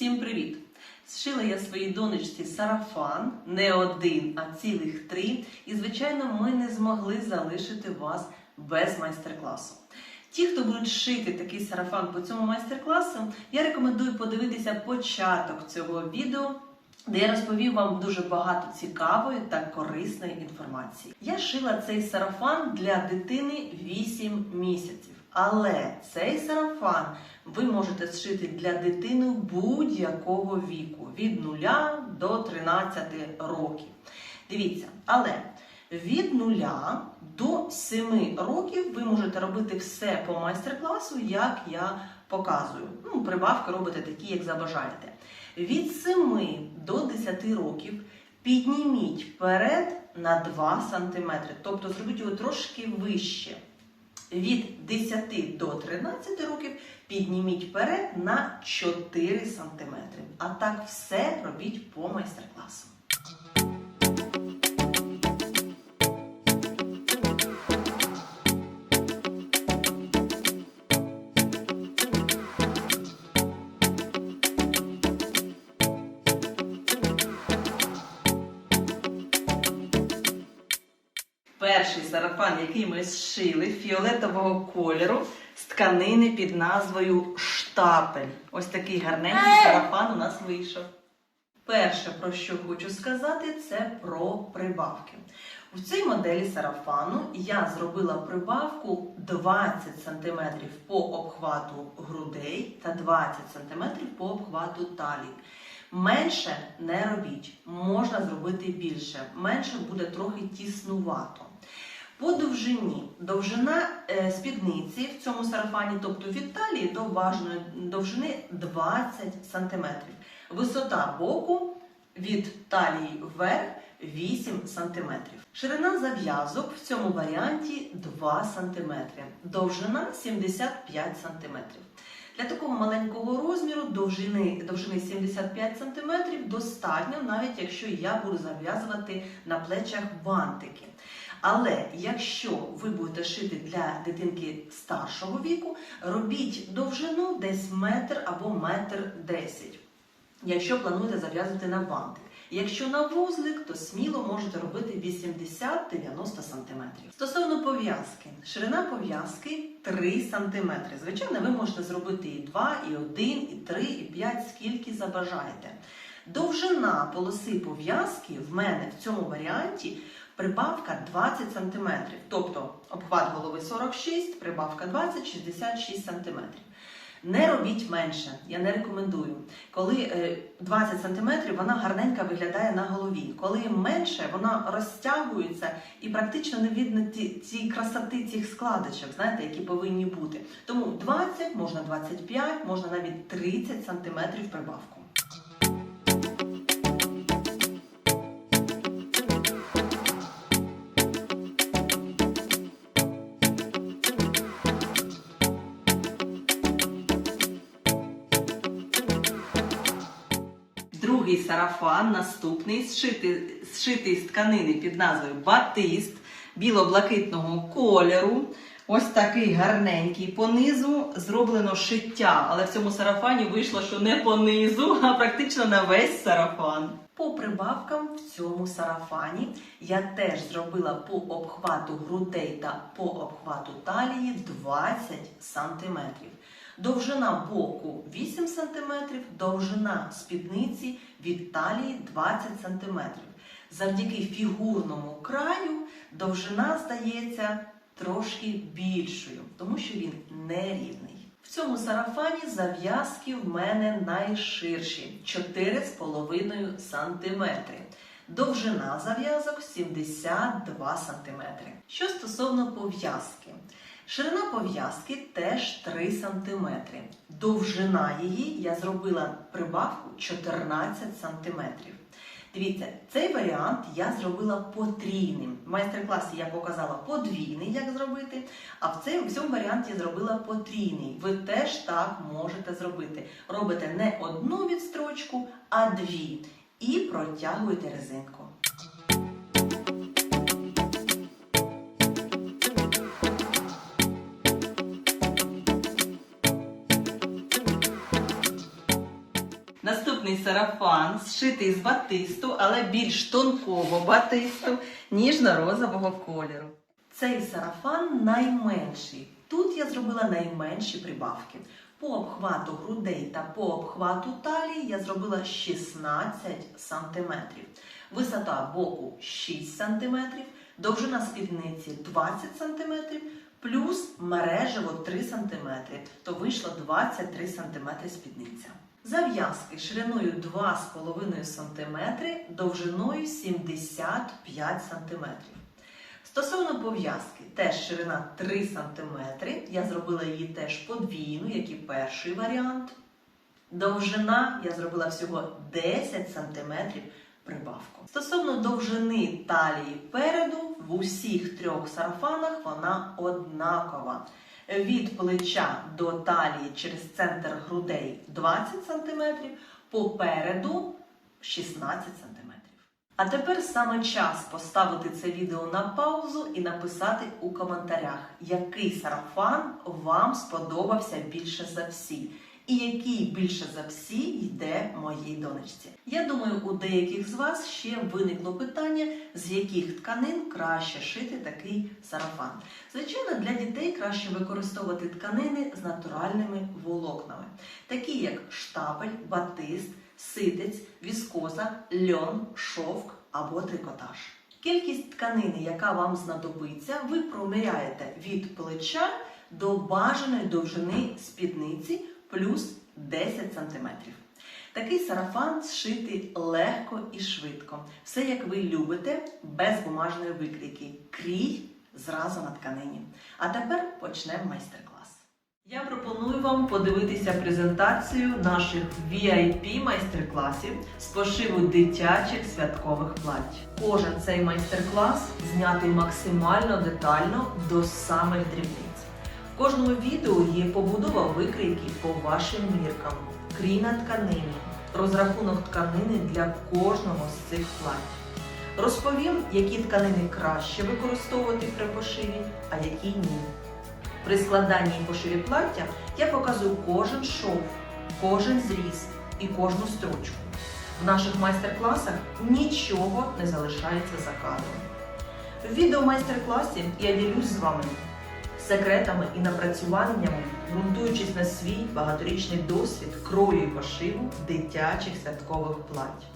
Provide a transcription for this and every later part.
Всім привіт! Зшила я своїй донечці сарафан, не один, а цілих три. І, звичайно, ми не змогли залишити вас без майстер-класу. Ті, хто будуть шити такий сарафан по цьому майстер-класу, я рекомендую подивитися початок цього відео, де я розповів вам дуже багато цікавої та корисної інформації. Я шила цей сарафан для дитини 8 місяців. Але цей сарафан ви можете зшити для дитини будь-якого віку від 0 до 13 років. Дивіться, але від 0 до 7 років ви можете робити все по майстер-класу, як я показую. Ну, прибавки робите такі, як забажаєте. Від 7 до 10 років підніміть вперед на 2 см, тобто зробіть його трошки вище. Від 10 до 13 років підніміть вперед на 4 см. А так все робіть по майстер-класу. Який ми зшили фіолетового кольору з тканини під назвою штапель. Ось такий гарненький сарафан у нас вийшов. Перше, про що хочу сказати, це про прибавки. У цій моделі сарафану я зробила прибавку 20 см по обхвату грудей та 20 см по обхвату талії. Менше не робіть, можна зробити більше. Менше буде трохи тіснувато. По довжині довжина е, спідниці в цьому сарафані, тобто від талії до важної довжини 20 см. Висота боку від талії вверх 8 см. Ширина зав'язок в цьому варіанті 2 см. Довжина 75 см. Для такого маленького розміру довжини, довжини 75 см достатньо, навіть якщо я буду зав'язувати на плечах бантики. Але якщо ви будете шити для дитинки старшого віку, робіть довжину десь метр або метр десять, якщо плануєте зав'язувати на бантик. Якщо на вузлик, то сміло можете робити 80-90 см. Стосовно пов'язки, ширина пов'язки 3 см. Звичайно, ви можете зробити і 2, і 1, і 3, і 5, скільки забажаєте. Довжина полоси пов'язки в мене в цьому варіанті прибавка 20 см. Тобто обхват голови 46, прибавка 20, 66 см. Не робіть менше, я не рекомендую. Коли е, 20 см, вона гарненько виглядає на голові. Коли менше, вона розтягується і практично не видно ті, ці красоти цих складочок, знаєте, які повинні бути. Тому 20, можна 25, можна навіть 30 см прибавку. Сарафан, наступний, зшитий, зшитий з тканини під назвою Батист біло-блакитного кольору. Ось такий гарненький. По низу зроблено шиття, але в цьому сарафані вийшло, що не по низу, а практично на весь сарафан. По прибавкам в цьому сарафані я теж зробила по обхвату грудей та по обхвату талії 20 сантиметрів. Довжина боку 8 см, довжина спідниці від талії 20 см. Завдяки фігурному краю довжина стається трошки більшою, тому що він нерівний. В цьому сарафані зав'язки в мене найширші 4,5 см. Довжина зав'язок 72 см. Що стосовно пов'язки, Ширина пов'язки теж 3 см. Довжина її я зробила прибавку 14 см. Дивіться, цей варіант я зробила потрійним. В майстер-класі я показала подвійний, як зробити, а в цьому, варіанті зробила потрійний. Ви теж так можете зробити. Робите не одну відстрочку, а дві. І протягуєте резинку. Наступний сарафан зшитий з батисту, але більш тонкого батисту, ніжно-розового кольору. Цей сарафан найменший. Тут я зробила найменші прибавки. По обхвату грудей та по обхвату талії я зробила 16 см. Висота боку 6 см, довжина спідниці 20 см, плюс мережево 3 см, то вийшло 23 см спідниця. Зав'язки шириною 2,5 см, довжиною 75 см. Стосовно пов'язки, теж ширина 3 см. Я зробила її теж подвійну, як і перший варіант. Довжина я зробила всього 10 см прибавку. Стосовно довжини талії переду, в усіх трьох сарафанах вона однакова. Від плеча до талії через центр грудей 20 см, попереду 16 см. А тепер саме час поставити це відео на паузу і написати у коментарях, який сарафан вам сподобався більше за всі, і який більше за всі йде моїй донечці. Я думаю, у деяких з вас ще виникло питання, з яких тканин краще шити такий сарафан. Звичайно, для дітей краще використовувати тканини з натуральними волокнами, такі як штапель, батист, ситець, віскоза, льон, шовк або трикотаж. Кількість тканини, яка вам знадобиться, ви проміряєте від плеча до бажаної довжини спідниці плюс 10 см. Такий сарафан зшити легко і швидко. Все як ви любите, без бумажної викрійки. Крій зразу на тканині. А тепер почнемо майстер-клас. Я пропоную вам подивитися презентацію наших VIP майстер-класів з пошиву дитячих святкових плать. Кожен цей майстер-клас знятий максимально детально до самих дрібниць. В кожному відео є побудова викрійки по вашим міркам, крій на тканині, розрахунок тканини для кожного з цих плать. Розповім, які тканини краще використовувати при пошиві, а які ні. При складанні і пошиві плаття я показую кожен шов, кожен зріз і кожну строчку. В наших майстер-класах нічого не залишається за кадром. В відео майстер-класі я ділюсь з вами секретами і напрацюваннями, ґрунтуючись на свій багаторічний досвід крою і пошиву дитячих святкових плать.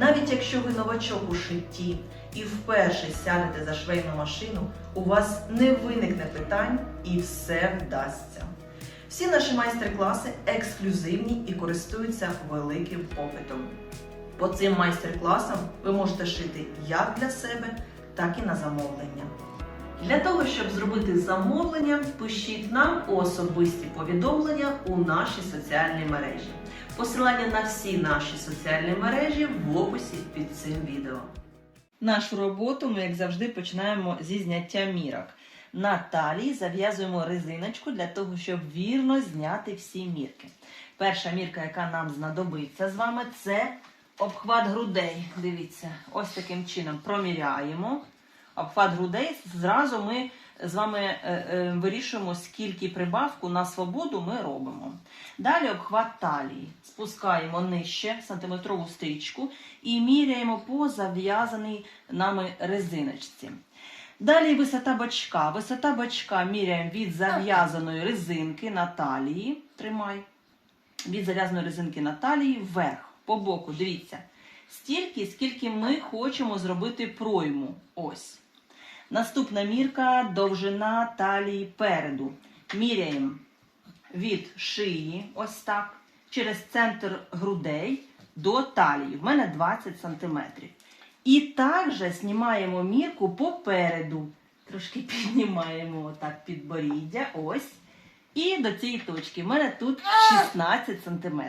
Навіть якщо ви новачок у шитті і вперше сядете за швейну машину, у вас не виникне питань і все вдасться. Всі наші майстер-класи ексклюзивні і користуються великим попитом. По цим майстер-класам ви можете шити як для себе, так і на замовлення. Для того, щоб зробити замовлення, пишіть нам особисті повідомлення у наші соціальні мережі. Посилання на всі наші соціальні мережі в описі під цим відео. Нашу роботу ми, як завжди, починаємо зі зняття мірок. На талії зав'язуємо резиночку для того, щоб вірно зняти всі мірки. Перша мірка, яка нам знадобиться з вами, це обхват грудей. Дивіться, ось таким чином проміряємо. Обхват грудей зразу ми з вами е, е, вирішуємо, скільки прибавку на свободу ми робимо. Далі обхват талії. Спускаємо нижче сантиметрову стрічку і міряємо по зав'язаній нами резиночці. Далі висота бачка. Висота бачка міряємо від зав'язаної резинки на талії. Тримай. Від зав'язаної резинки на талії вверх. По боку, дивіться. Стільки, скільки ми хочемо зробити пройму. Ось. Наступна мірка довжина талії переду. Міряємо від шиї, ось так, через центр грудей до талії. В мене 20 см. І також знімаємо мірку попереду. Трошки піднімаємо отак підборіддя. Ось. І до цієї точки. В мене тут 16 см.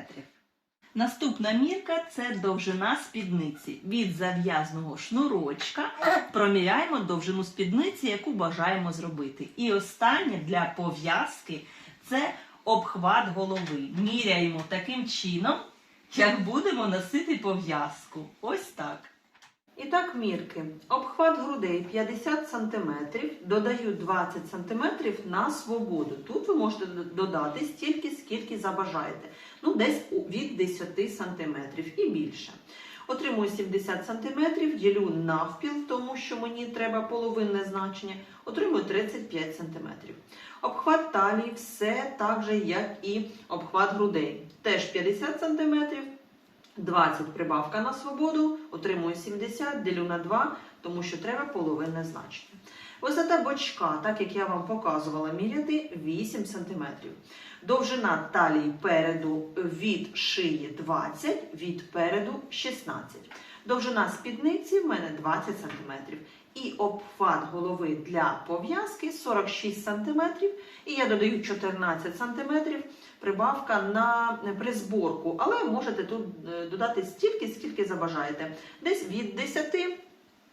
Наступна мірка це довжина спідниці. Від зав'язного шнурочка проміряємо довжину спідниці, яку бажаємо зробити. І останнє для пов'язки це обхват голови. Міряємо таким чином, як будемо носити пов'язку. Ось так. І так, мірки. Обхват грудей 50 см, додаю 20 см на свободу. Тут ви можете додати стільки, скільки забажаєте. Ну, десь від 10 см і більше. Отримую 70 см, ділю навпіл, тому що мені треба половинне значення. Отримую 35 см. Обхват талії все так же, як і обхват грудей. Теж 50 см, 20 прибавка на свободу, отримую 70, ділю на 2, тому що треба половинне значення. Висота бочка, так як я вам показувала, міряти 8 см. Довжина талії переду від шиї 20, від переду 16. Довжина спідниці в мене 20 см. І обхват голови для пов'язки 46 см. І я додаю 14 см прибавка на призборку, але можете тут е, додати стільки, скільки забажаєте. Десь від 10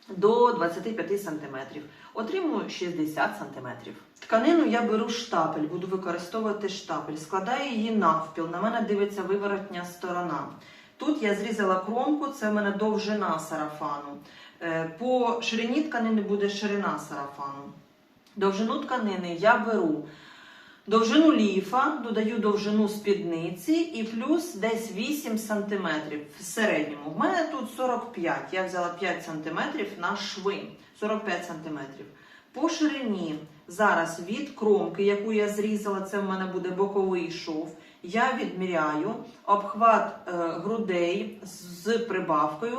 до 25 см. Отримую 60 см. Тканину я беру штапель, буду використовувати штапель. Складаю її навпіл. На мене дивиться виворотня сторона. Тут я зрізала кромку, це в мене довжина сарафану. Е, По ширині тканини буде ширина сарафану. Довжину тканини я беру довжину ліфа, додаю довжину спідниці і плюс десь 8 см в середньому. В мене тут 45, я взяла 5 см на шви, 45 см. По ширині зараз від кромки, яку я зрізала, це в мене буде боковий шов. Я відміряю обхват е, грудей з прибавкою,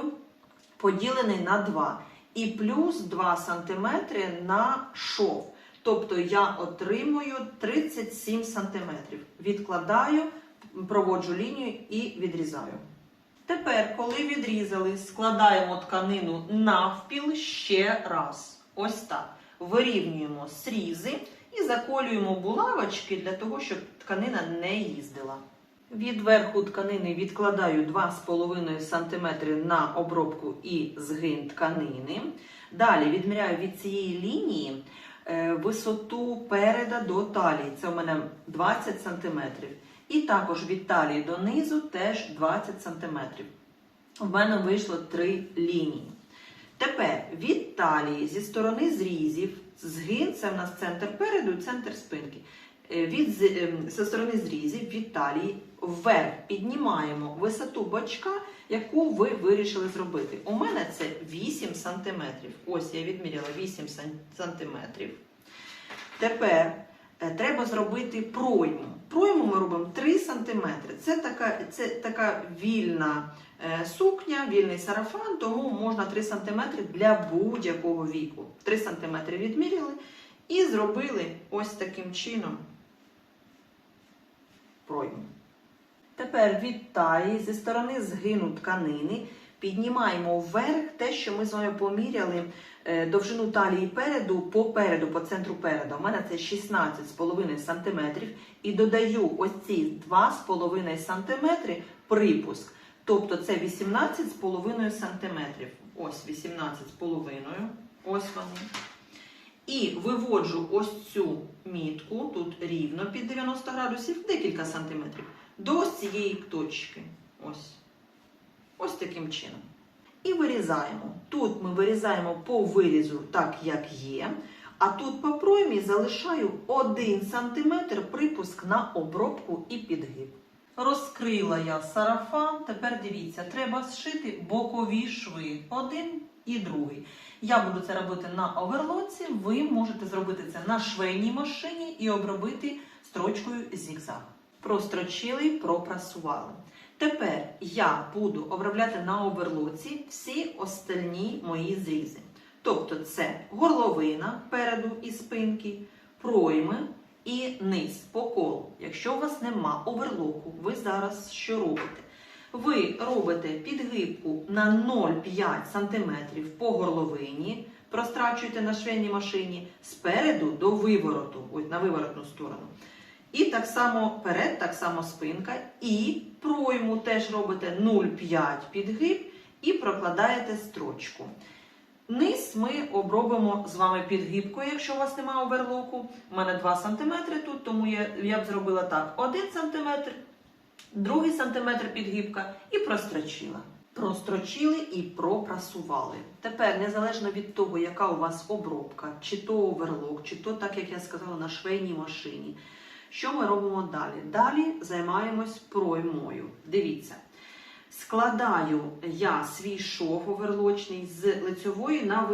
поділений на 2. І плюс 2 см на шов. Тобто я отримую 37 см. Відкладаю, проводжу лінію і відрізаю. Тепер, коли відрізали, складаємо тканину навпіл ще раз. Ось так. Вирівнюємо срізи і заколюємо булавочки для того, щоб тканина не їздила. Від верху тканини відкладаю 2,5 см на обробку і згин тканини. Далі відміряю від цієї лінії висоту переда до талії. Це у мене 20 см. І також від талії до низу теж 20 см. У мене вийшло три лінії. Тепер від талії зі сторони зрізів, згин це в нас центр переду і центр спинки. Е, Від, ем, зі сторони зрізів від талії вверх піднімаємо висоту бочка, яку ви вирішили зробити. У мене це 8 см. Ось я відміряла 8 см. Тепер е, треба зробити пройму. Пройму ми робимо 3 см. Це така, це така вільна е, сукня, вільний сарафан, тому можна 3 см для будь-якого віку. 3 см відміряли і зробили ось таким чином пройму. Тепер від талії зі сторони згину тканини піднімаємо вверх те, що ми з вами поміряли е, довжину талії переду по переду, по центру переду. У мене це 16,5 см. І додаю ось ці 2,5 см припуск. Тобто це 18,5 см. Ось 18,5. Ось вони. І виводжу ось цю мітку, тут рівно під 90 градусів, декілька сантиметрів, до цієї точки. Ось. Ось таким чином. І вирізаємо. Тут ми вирізаємо по вирізу так, як є. А тут по проймі залишаю 1 см припуск на обробку і підгиб. Розкрила я сарафан. Тепер дивіться, треба зшити бокові шви. Один і другий. Я буду це робити на оверлоці. Ви можете зробити це на швейній машині і обробити строчкою зігзаг. Прострочили, пропрасували. Тепер я буду обробляти на оверлоці всі остальні мої зрізи. Тобто це горловина переду і спинки, пройми і низ по колу. Якщо у вас нема оверлоку, ви зараз що робите? Ви робите підгибку на 0,5 см по горловині, прострачуєте на швейній машині спереду до вивороту, ось на виворотну сторону. І так само перед, так само спинка. І пройму теж робите 0,5 підгиб і прокладаєте строчку. Низ ми обробимо з вами підгибкою, якщо у вас немає оверлоку. У мене 2 см тут, тому я, я б зробила так: 1 см, другий сантиметр підгибка і прострочила. Прострочили і пропрасували. Тепер, незалежно від того, яка у вас обробка, чи то оверлок, чи то, так як я сказала, на швейній машині. Що ми робимо далі? Далі займаємось проймою. Дивіться, складаю я свій шов оверлочний з лицьової на,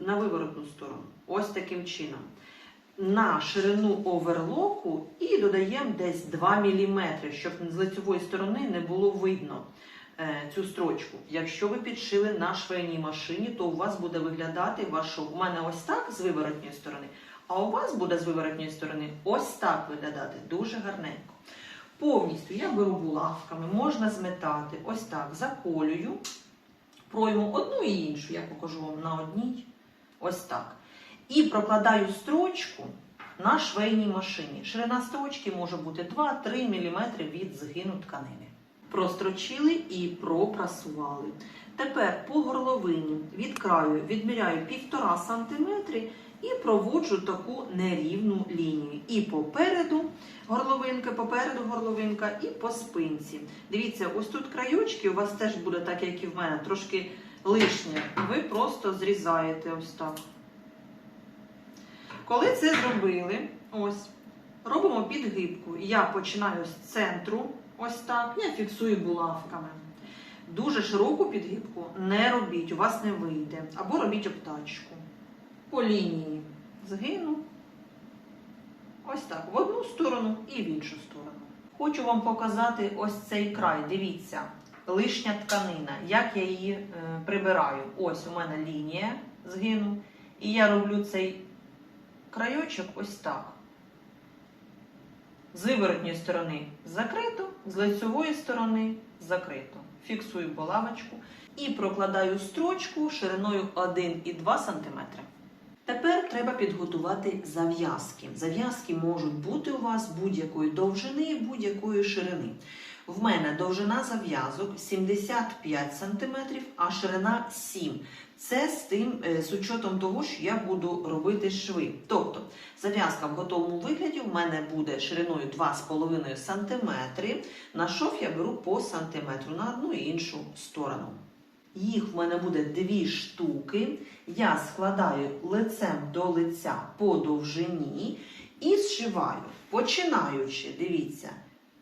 на виворотну сторону. Ось таким чином. На ширину оверлоку і додаємо десь 2 мм, щоб з лицьової сторони не було видно е, цю строчку. Якщо ви підшили на швейній машині, то у вас буде виглядати ваш шов. У мене ось так з виворотньої сторони, а у вас буде з виворотньої сторони ось так виглядати дуже гарненько. Повністю я беру булавками, можна зметати, ось так, заколюю, пройму одну і іншу, я покажу вам на одній, ось так. І прокладаю строчку на швейній машині. Ширина строчки може бути 2-3 мм від згину тканини. Прострочили і пропрасували. Тепер по горловині від краю відміряю 1,5 см і проводжу таку нерівну лінію. І попереду горловинка, попереду горловинка, і по спинці. Дивіться, ось тут краючки у вас теж буде так, як і в мене, трошки лишнє. Ви просто зрізаєте ось так. Коли це зробили, ось, робимо підгибку. Я починаю з центру, ось так, я фіксую булавками. Дуже широку підгибку не робіть, у вас не вийде. Або робіть обтачку. По лінії згину. Ось так, в одну сторону і в іншу сторону. Хочу вам показати ось цей край. Дивіться, лишня тканина. Як я її е, прибираю? Ось у мене лінія згину. І я роблю цей крайочок ось так. З виворотньої сторони закрито, з лицьової сторони закрито. Фіксую булавочку і прокладаю строчку шириною 1,2 см. Тепер треба підготувати зав'язки. Зав'язки можуть бути у вас будь-якої довжини, і будь-якої ширини. В мене довжина зав'язок 75 см, а ширина 7 Це з тим, е, з учетом того, що я буду робити шви. Тобто зав'язка в готовому вигляді в мене буде шириною 2,5 см. На шов я беру по сантиметру на одну і іншу сторону. Їх в мене буде дві штуки. Я складаю лицем до лиця по довжині і зшиваю, починаючи, дивіться,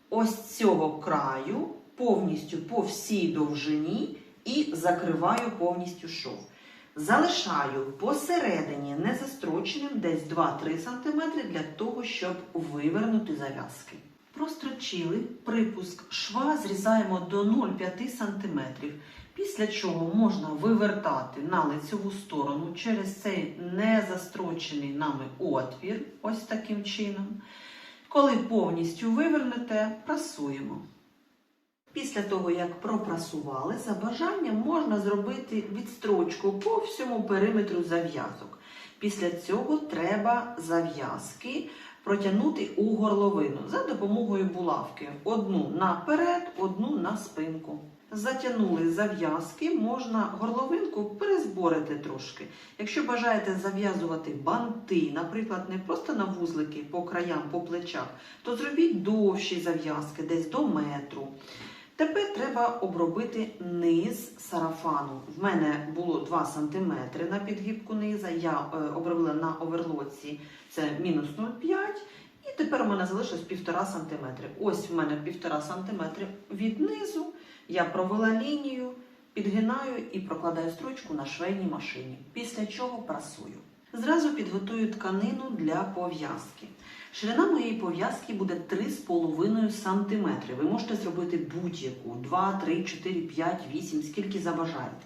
ось цього краю повністю по всій довжині і закриваю повністю шов. Залишаю посередині незастроченим десь 2-3 см для того, щоб вивернути зав'язки. Прострочили припуск шва, зрізаємо до 0,5 см. Після чого можна вивертати на лицеву сторону через цей незастрочений нами отвір, ось таким чином. Коли повністю вивернете, прасуємо. Після того, як пропрасували, за бажанням можна зробити відстрочку по всьому периметру зав'язок. Після цього треба зав'язки протягнути у горловину за допомогою булавки. Одну наперед, одну на спинку. Затягнули зав'язки, можна горловинку перезборити трошки. Якщо бажаєте зав'язувати банти, наприклад, не просто на вузлики по краям, по плечах, то зробіть довші зав'язки, десь до метру. Тепер треба обробити низ сарафану. В мене було 2 см на підгибку низа, я е, обробила на оверлоці це мінус 0,5 і тепер у мене залишилось 1,5 см. Ось в мене 1,5 см від низу. Я провела лінію, підгинаю і прокладаю строчку на швейній машині, після чого прасую. Зразу підготую тканину для пов'язки. Ширина моєї пов'язки буде 3,5 см. Ви можете зробити будь-яку 2, 3, 4, 5, 8, скільки забажаєте.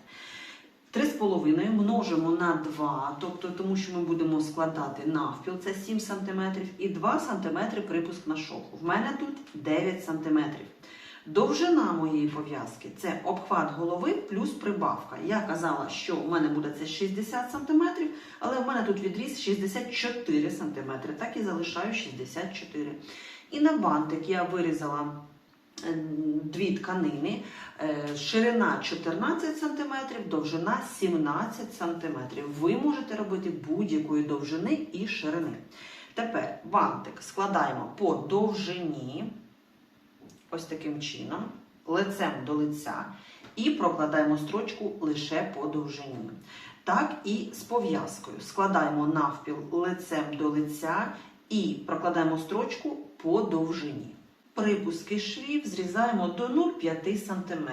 3,5 множимо на 2, тобто тому що ми будемо складати навпіл, це 7 см, і 2 см припуск на шов. В мене тут 9 см. Довжина моєї пов'язки це обхват голови плюс прибавка. Я казала, що у мене буде це 60 см, але в мене тут відріз 64 см, так і залишаю 64 І на бантик я вирізала дві тканини, е, ширина 14 см, довжина 17 см. Ви можете робити будь-якої довжини і ширини. Тепер бантик складаємо по довжині ось таким чином, лицем до лиця. і прокладаємо строчку лише по довжині. Так і з пов'язкою. Складаємо навпіл лицем до лиця і прокладаємо строчку по довжині. Припуски швів зрізаємо до 0,5 см.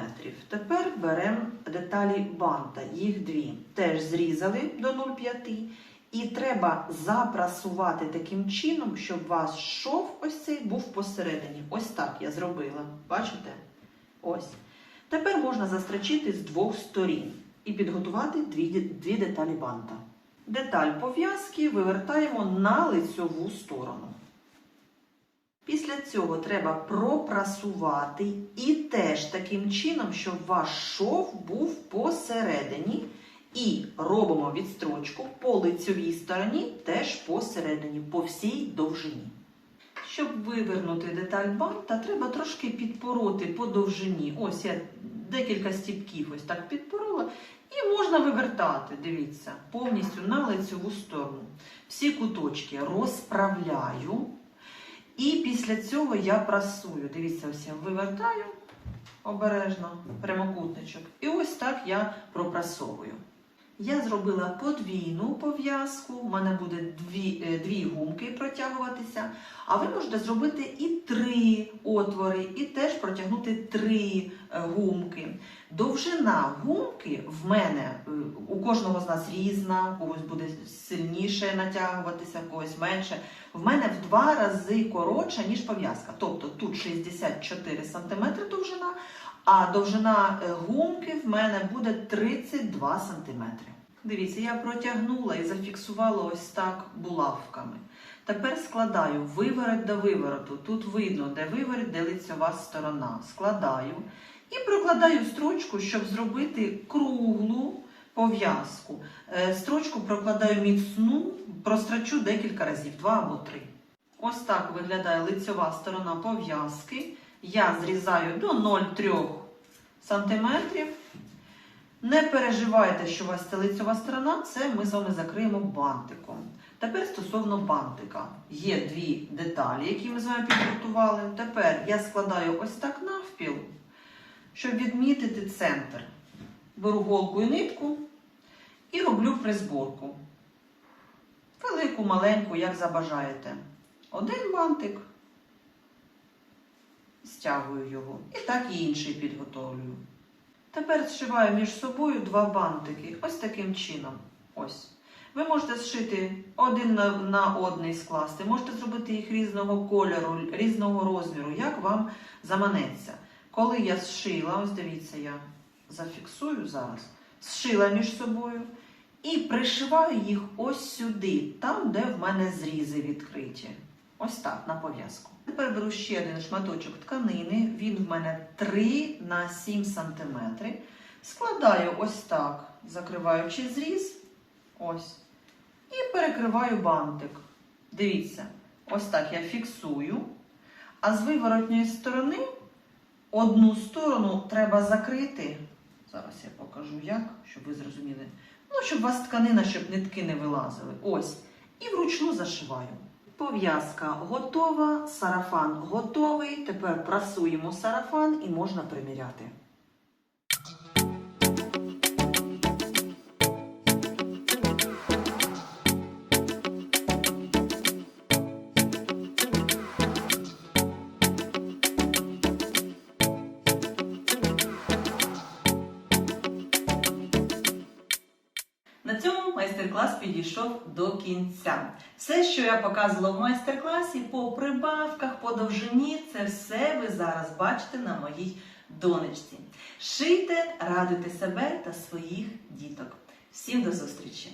Тепер беремо деталі банта, їх дві. Теж зрізали до 0,5 і треба запрасувати таким чином, щоб у вас шов ось цей був посередині. Ось так я зробила. Бачите? Ось. Тепер можна застрочити з двох сторін і підготувати дві, дві деталі банта. Деталь пов'язки вивертаємо на лицьову сторону. Після цього треба пропрасувати і теж таким чином, щоб ваш шов був посередині. І робимо відстрочку по лицьовій стороні, теж посередині, по всій довжині. Щоб вивернути деталь банта, треба трошки підпороти по довжині. Ось я декілька стіпків ось так підпорола. І можна вивертати, дивіться, повністю на лицьову сторону. Всі куточки розправляю. І після цього я прасую. Дивіться, ось я вивертаю обережно прямокутничок. І ось так я пропрасовую. Я зробила подвійну пов'язку, у мене буде дві, е, дві гумки протягуватися, а ви можете зробити і три отвори, і теж протягнути три е, гумки. Довжина гумки в мене, е, у кожного з нас різна, когось буде сильніше натягуватися, у когось менше. В мене в два рази коротша, ніж пов'язка. Тобто тут 64 см довжина, а довжина е, гумки в мене буде 32 см. Дивіться, я протягнула і зафіксувала ось так булавками. Тепер складаю виворот до вивороту. Тут видно, де виворот, де лицьова сторона. Складаю і прокладаю строчку, щоб зробити круглу пов'язку. Е, Строчку прокладаю міцну, прострочу декілька разів, два або три. Ось так виглядає лицьова сторона пов'язки. Я зрізаю до 0,3 см. Не переживайте, що у вас це сторона, це ми з вами закриємо бантиком. Тепер стосовно бантика. Є дві деталі, які ми з вами підготували. Тепер я складаю ось так навпіл, щоб відмітити центр. Беру голку і нитку і роблю призборку. Велику, маленьку, як забажаєте. Один бантик, стягую його. І так і інший підготовлюю. Тепер зшиваю між собою два бантики. Ось таким чином. Ось. Ви можете зшити один на, на одний скласти, можете зробити їх різного кольору, різного розміру, як вам заманеться. Коли я зшила, ось дивіться, я зафіксую зараз, зшила між собою і пришиваю їх ось сюди, там, де в мене зрізи відкриті. Ось так, на пов'язку. Тепер беру ще один шматочок тканини, він в мене 3 на 7 см. Складаю ось так, закриваючи зріз. Ось. І перекриваю бантик. Дивіться, ось так я фіксую. А з виворотньої сторони одну сторону треба закрити. Зараз я покажу як, щоб ви зрозуміли. Ну, щоб у вас тканина, щоб нитки не вилазили. Ось. І вручну зашиваю. Пов'язка готова, сарафан готовий. Тепер прасуємо сарафан і можна приміряти. Майстер-клас до кінця. Все, що я показувала в майстер-класі, по прибавках, по довжині, це все ви зараз бачите на моїй донечці. Шийте, радуйте себе та своїх діток. Всім до зустрічі!